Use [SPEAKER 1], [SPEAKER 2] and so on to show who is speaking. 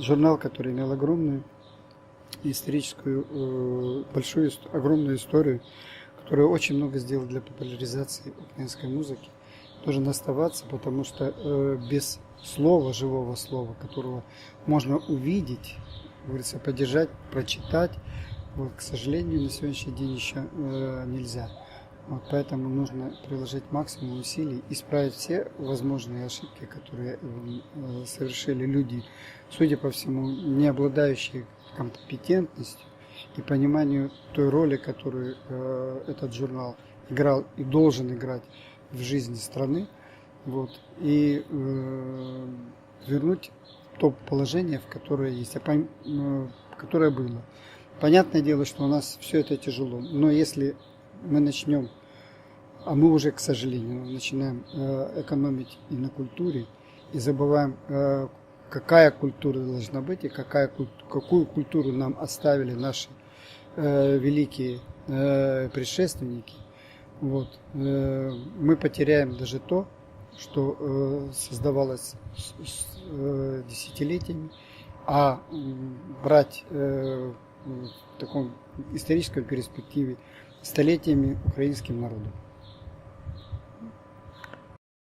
[SPEAKER 1] журнал, который имел огромную историческую, э, большую, огромную историю, который очень много сделал для популяризации украинской музыки, должен оставаться, потому что э, без слова, живого слова, которого можно увидеть, говорится, поддержать, прочитать, вот, к сожалению, на сегодняшний день еще э, нельзя. Вот, поэтому нужно приложить максимум усилий, исправить все возможные ошибки, которые э, совершили люди, судя по всему, не обладающие компетентностью и пониманию той роли, которую э, этот журнал играл и должен играть в жизни страны, вот, и э, вернуть то положение, в которое есть, а которое было. Понятное дело, что у нас все это тяжело, но если мы начнем, а мы уже, к сожалению, начинаем э, экономить и на культуре, и забываем, э, какая культура должна быть и какая, какую культуру нам оставили наши э, великие предшественники, вот, мы потеряем даже то, что создавалось десятилетиями, а брать в таком исторической перспективе столетиями украинским народом.